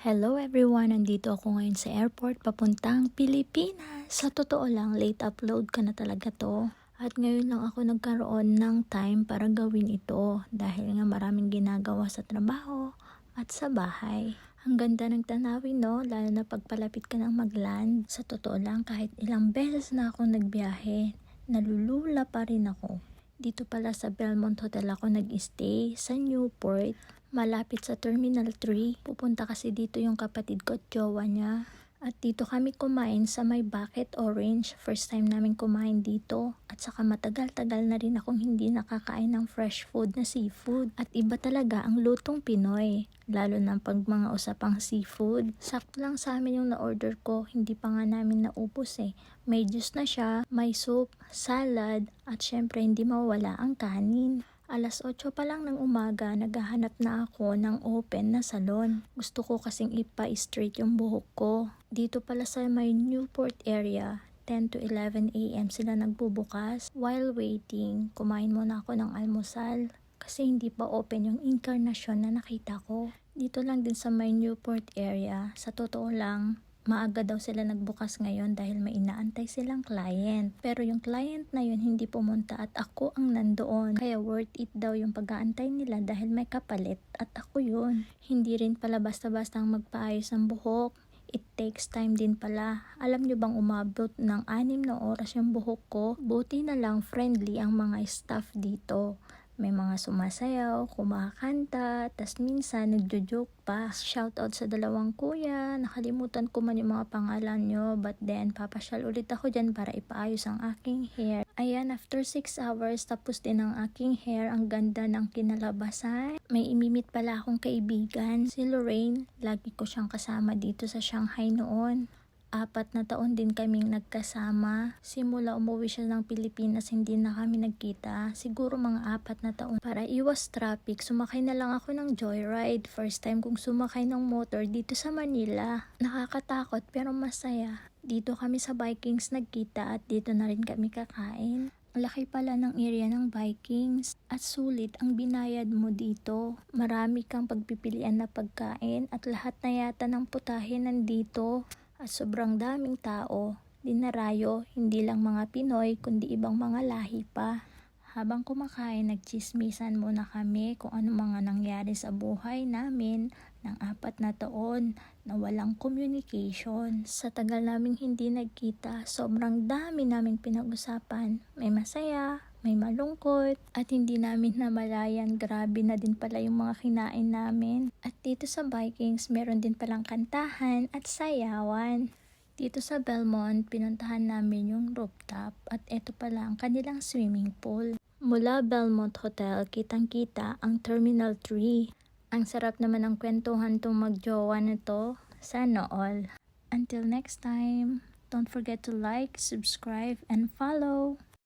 Hello everyone! Nandito ako ngayon sa airport papuntang Pilipinas. Sa totoo lang, late upload ka na talaga to. At ngayon lang ako nagkaroon ng time para gawin ito dahil nga maraming ginagawa sa trabaho at sa bahay. Ang ganda ng tanawin no, lalo na pagpalapit ka ng magland. Sa totoo lang, kahit ilang beses na ako nagbiyahe, nalulula pa rin ako. Dito pala sa Belmont Hotel ako nag-stay sa Newport. Malapit sa Terminal 3. Pupunta kasi dito yung kapatid ko at jowa niya. At dito kami kumain sa may Bucket Orange. First time namin kumain dito. At saka matagal-tagal na rin akong hindi nakakain ng fresh food na seafood. At iba talaga ang lutong Pinoy. Lalo na pag mga usapang seafood. Sakto lang sa amin yung na-order ko. Hindi pa nga namin naubos eh. May juice na siya, may soup, salad, at syempre hindi mawala ang kanin. Alas 8 pa lang ng umaga, naghahanap na ako ng open na salon. Gusto ko kasing ipa-straight yung buhok ko. Dito pala sa may Newport area, 10 to 11 a.m. sila nagbubukas. While waiting, kumain muna ako ng almusal kasi hindi pa open yung incarnation na nakita ko. Dito lang din sa may Newport area, sa totoo lang, maaga daw sila nagbukas ngayon dahil may inaantay silang client. Pero yung client na yun hindi pumunta at ako ang nandoon. Kaya worth it daw yung pag-aantay nila dahil may kapalit at ako yun. Hindi rin pala basta-basta ang magpaayos ng buhok. It takes time din pala. Alam nyo bang umabot ng anim na oras yung buhok ko? Buti na lang friendly ang mga staff dito. May mga sumasayaw, kumakanta, tas minsan nagjo-joke pa. Shoutout sa dalawang kuya, nakalimutan ko man yung mga pangalan nyo, but then papasyal ulit ako dyan para ipaayos ang aking hair. Ayan, after 6 hours, tapos din ang aking hair. Ang ganda ng kinalabasan. May imimit pala akong kaibigan, si Lorraine. Lagi ko siyang kasama dito sa Shanghai noon. Apat na taon din kaming nagkasama. Simula umuwi siya ng Pilipinas, hindi na kami nagkita. Siguro mga apat na taon. Para iwas traffic, sumakay na lang ako ng joyride. First time kong sumakay ng motor dito sa Manila. Nakakatakot pero masaya. Dito kami sa Vikings nagkita at dito na rin kami kakain. Laki pala ng area ng Vikings at sulit ang binayad mo dito. Marami kang pagpipilian na pagkain at lahat na yata ng putahe nandito at sobrang daming tao. Dinarayo, hindi lang mga Pinoy kundi ibang mga lahi pa. Habang kumakain, nagchismisan muna kami kung ano mga nangyari sa buhay namin ng apat na taon na walang communication. Sa tagal naming hindi nagkita, sobrang dami naming pinag-usapan. May masaya, may malungkot, at hindi namin namalayan grabe na din pala yung mga kinain namin. At dito sa Vikings, meron din palang kantahan at sayawan. Dito sa Belmont, pinuntahan namin yung rooftop at ito pala ang kanilang swimming pool. Mula Belmont Hotel, kitang-kita ang Terminal 3. Ang sarap naman ng kwentuhan tong magjowa nito. Sana all. Until next time, don't forget to like, subscribe, and follow.